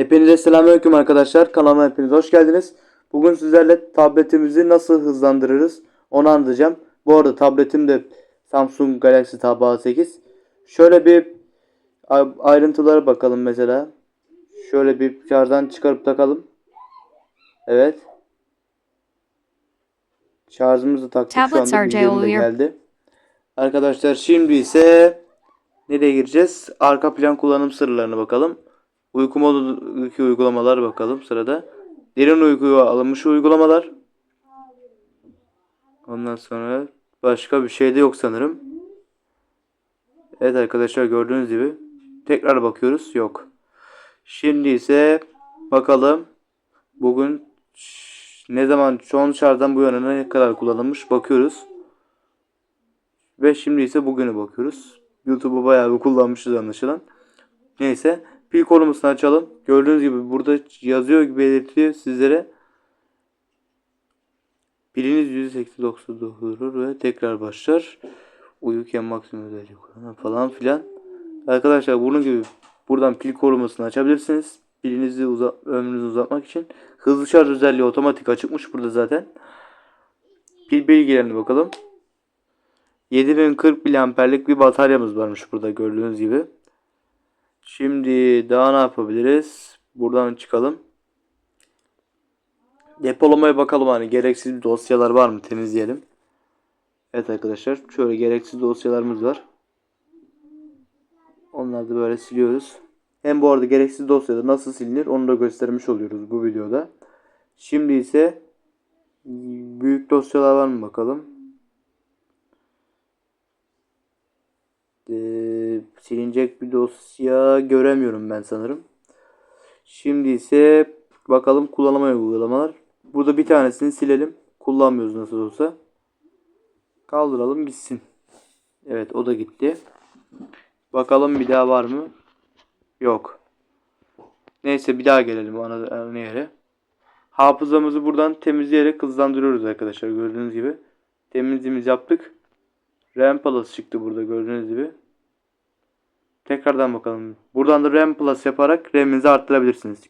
Hepinize selamünaleyküm arkadaşlar. Kanalıma hepiniz hoş geldiniz. Bugün sizlerle tabletimizi nasıl hızlandırırız onu anlatacağım. Bu arada tabletim de Samsung Galaxy Tab A8. Şöyle bir ayrıntılara bakalım mesela. Şöyle bir şarjdan çıkarıp takalım. Evet. Şarjımızı taktık şu Tablets anda de J-Oluyor. geldi. Arkadaşlar şimdi ise nereye gireceğiz? Arka plan kullanım sırlarına bakalım. Uyku modundaki uygulamalar bakalım sırada. Derin uykuya alınmış uygulamalar. Ondan sonra başka bir şey de yok sanırım. Evet arkadaşlar gördüğünüz gibi tekrar bakıyoruz. Yok. Şimdi ise bakalım bugün ne zaman son şarjdan bu yana ne kadar kullanılmış bakıyoruz. Ve şimdi ise bugünü bakıyoruz. YouTube'u bayağı bir kullanmışız anlaşılan. Neyse pil korumasını açalım. Gördüğünüz gibi burada yazıyor gibi belirtiyor sizlere. Piliniz %89 durur ve tekrar başlar. Uyurken maksimum özellik kullanın falan filan. Arkadaşlar bunun gibi buradan pil korumasını açabilirsiniz. Pilinizi uza ömrünüzü uzatmak için. Hızlı şarj özelliği otomatik açıkmış burada zaten. Pil bilgilerine bakalım. 7040 miliamperlik bir bataryamız varmış burada gördüğünüz gibi. Şimdi daha ne yapabiliriz? Buradan çıkalım. Depolamaya bakalım hani gereksiz dosyalar var mı temizleyelim. Evet arkadaşlar şöyle gereksiz dosyalarımız var. Onları da böyle siliyoruz. Hem bu arada gereksiz dosyada nasıl silinir onu da göstermiş oluyoruz bu videoda. Şimdi ise büyük dosyalar var mı bakalım. Ee, silinecek bir dosya göremiyorum ben sanırım. Şimdi ise bakalım kullanılmayan uygulamalar. Burada bir tanesini silelim. Kullanmıyoruz nasıl olsa. Kaldıralım gitsin. Evet o da gitti. Bakalım bir daha var mı? Yok. Neyse bir daha gelelim ana, ana yere. Hafızamızı buradan temizleyerek hızlandırıyoruz arkadaşlar gördüğünüz gibi. Temizliğimizi yaptık. RAM Plus çıktı burada gördüğünüz gibi. Tekrardan bakalım. Buradan da RAM Plus yaparak RAM'inizi arttırabilirsiniz.